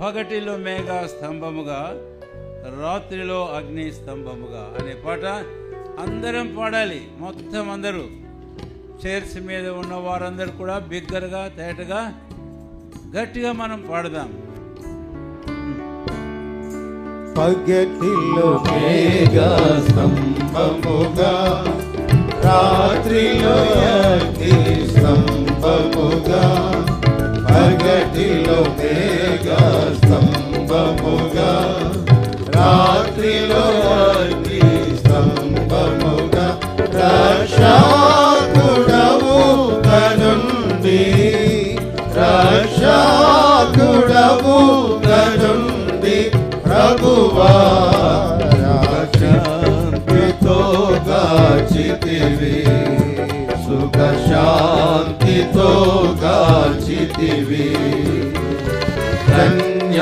పగటిలో మేఘ స్తంభముగా రాత్రిలో అగ్ని స్తంభముగా అనే పాట అందరం పాడాలి. మొత్తం అందరూ. చైర్స్ మీద ఉన్న వారందరూ కూడా బిగ్గరగా తేటగా గట్టిగా మనం పాడదాం. పగటిలో మేఘ స్తంభముగా రాత్రిలో కనుండి రక్షకుడవు కనుండి ప్రభువా శాంతితో గాచితివి సుఖ శాంతితో గాచితివి ధన్య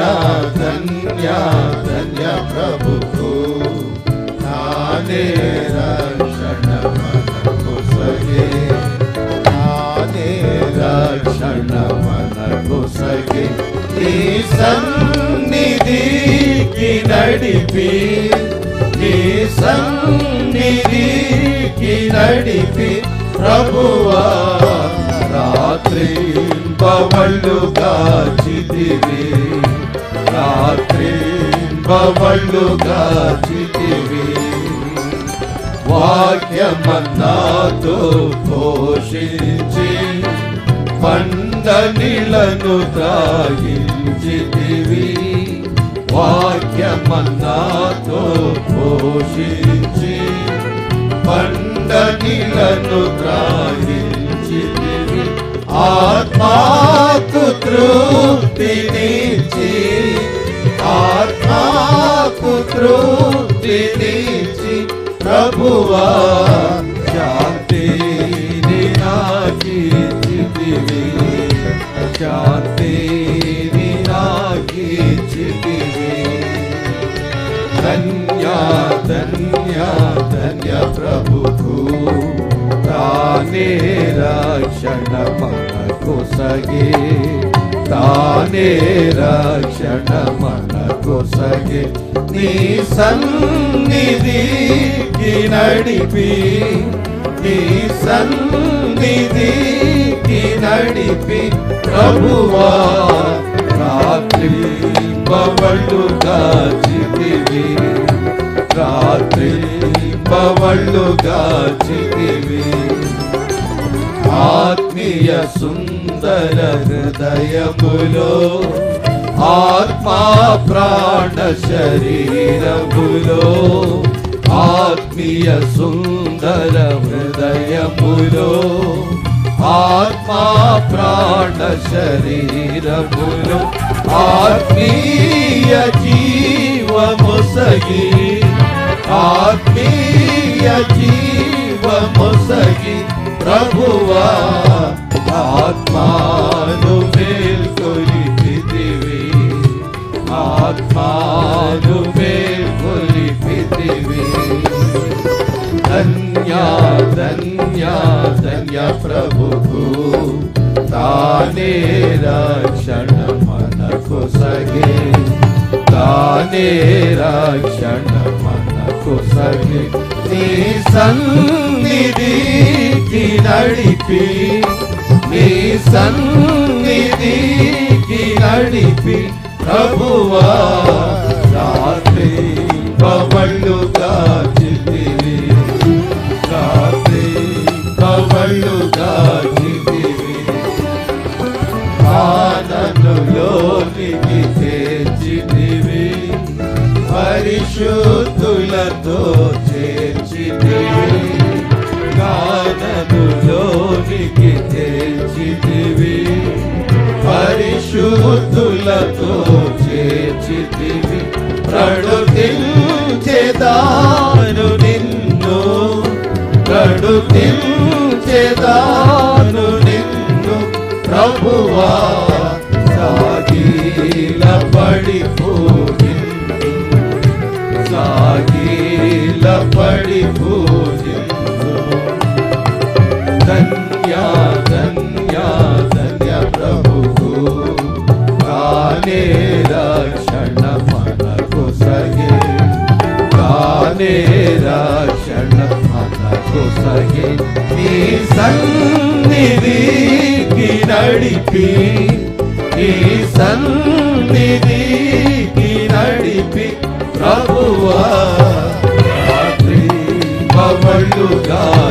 ధన్య ధన్య ప్రభుకు నానే రక్షణ. రక్షణ మనకు నీ సన్నిధికి నడిపి నీ సన్నిధికి నడిపి ప్రభువా రాత్రి బవళ్ళు చితివి రాత్రి బవళ్ళు చితివి. వాక్యమన్నాతో పోషించి పండనిలను త్రాగించితివి వాక్యమన్నాతో పోషించి పండనిలను త్రాగించితివి ఆత్మాకు తృప్తినిచ్చి ఆత్మాకు తృప్తినిచ్చి ప్రభువా శరణ్య ప్రభుకు తానే రక్షణ మనకు సగే. తానే రక్షణ మనకు సగే. నీ సన్నిధికి నడిపి నీ సన్నిధికి నడిపి ప్రభువా. రాత్రి బవళ్ళుగా చితివి రాత్రి వళ్ళు చితివి. ఆత్మీయ సుందర హృదయములో ఆత్మా ప్రాణ శరీరములో ఆత్మీయ సుందర హృదయములో ఆత్మా ప్రాణ శరీరములో ఆత్మీయ జీవముసగి ఆత్మీయ జీవముసగి ప్రభువా ఆత్మాను మేల్కొలిపితివి ఆత్మాను మేల్కొలిపితివి ధన్య ధన్య ధన్య ప్రభుకు తానే రక్షణ మనకు సగే తానే రక్షణ మనకు సగే నీ సన్నిధికి నడిపి నీ సన్నిధికి నడిపి ప్రభువా రాత్రి పవళ్ళు కాచితివి రాత్రి బవళ్ళుగా చితివి ఆననులోనికి చేర్చితివి. పరిశుద్ధులతో చేర్చితివి గాననులోనికి చేర్చితివి. పరిశుద్ధులతో చేర్చితివి. ప్రణుతించెదాను నిన్ను ప్రణుతించెదాను నిన్ను ప్రభువా సాగిల పడిపో విభూతిందు ధన్యా ధన్యా ధన్య ప్రభు కానే రక్షణ మనకు సగే కానే రక్షణ మనకు సగే నీ సన్నిధికి నడిపి నీ సన్నిధికి నడిపి ప్రభువా. lugar.